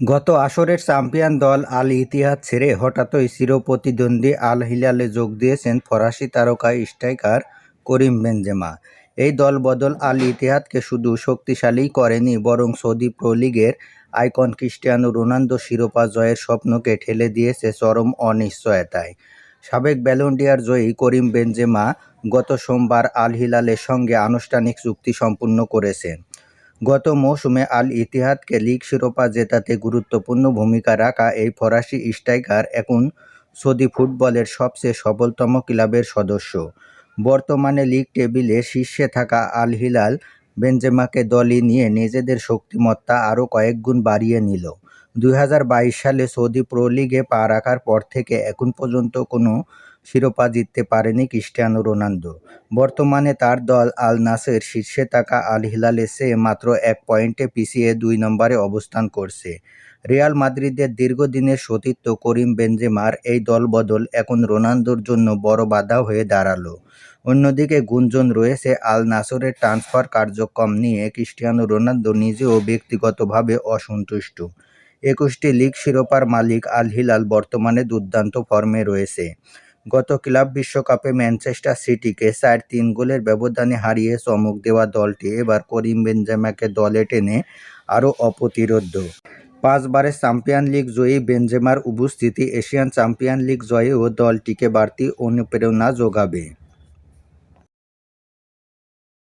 গত আসরের চ্যাম্পিয়ন দল আল ইতিহাদ ছেড়ে হঠাৎই চিরপ্রতিদ্বন্দ্বী আল হিলালে যোগ দিয়েছেন ফরাসি তারকা স্ট্রাইকার করিম বেনজেমা। এই দলবদল আল ইতিহাদকে শুধু শক্তিশালী করেনি, বরং সৌদি প্রো লিগের আইকন ক্রিস্টিয়ানো রোনালদো শিরোপা জয়ের স্বপ্নকে ঠেলে দিয়েছে চরম অনিশ্চয়তায়। সাবেক ব্যালন্ডিয়ার জয়ী করিম বেনজেমা গত সোমবার আল হিলালের সঙ্গে আনুষ্ঠানিক চুক্তি সম্পূর্ণ করেছেন। গত মৌসুমে আল ইতিহাদকে লিগ শিরোপা জেতাতে গুরুত্বপূর্ণ ভূমিকা রাখা এই ফরাসি স্ট্রাইকার এখন সৌদি ফুটবলের সবচেয়ে সফলতম ক্লাবের সদস্য। বর্তমানে লিগ টেবিলে শীর্ষে থাকা আল হিলাল বেনজেমাকে দলে নিয়ে নিজেদের শক্তিমত্তা আরও কয়েকগুণ বাড়িয়ে নিল। দুই হাজার বাইশ সালে সৌদি প্রো লিগে পা রাখার পর থেকে এখন পর্যন্ত কোনো শিরোপা জিততে পারেনি ক্রিস্টিয়ানো রোনালদো। বর্তমানে তার দল আল নাসের শীর্ষে থাকা আল হিলালের চেয়ে মাত্র এক পয়েন্টে পিছিয়ে দুই নম্বরে অবস্থান করছে। রিয়াল মাদ্রিদের দীর্ঘদিনের সতীর্থ করিম বেনজেমার এই দলবদল এখন রোনালদোর জন্য বড় বাধা হয়ে দাঁড়াল। অন্যদিকে গুঞ্জন রয়েছে আল নাসরের ট্রান্সফার কার্যক্রম নিয়ে ক্রিস্টিয়ানো রোনালদো নিজেও ব্যক্তিগতভাবে অসন্তুষ্ট। একুশটি লিগ শিরোপার মালিক আল হিলাল বর্তমানে দুর্দান্ত ফর্মে রয়েছে। গত ক্লাব বিশ্বকাপে ম্যানচেস্টার সিটিকে চার তিন গোলের ব্যবধানে হারিয়ে চমক দেওয়া দলটি এবার করিম বেনজেমাকে দলে টেনে আরও অপ্রতিরোধ্য পাঁচবারের চ্যাম্পিয়ন লিগ জয়ী বেনজেমার উপস্থিতি এশিয়ান চ্যাম্পিয়ন লিগ জয়েও দলটিকে বাড়তি অনুপ্রেরণা যোগাবে।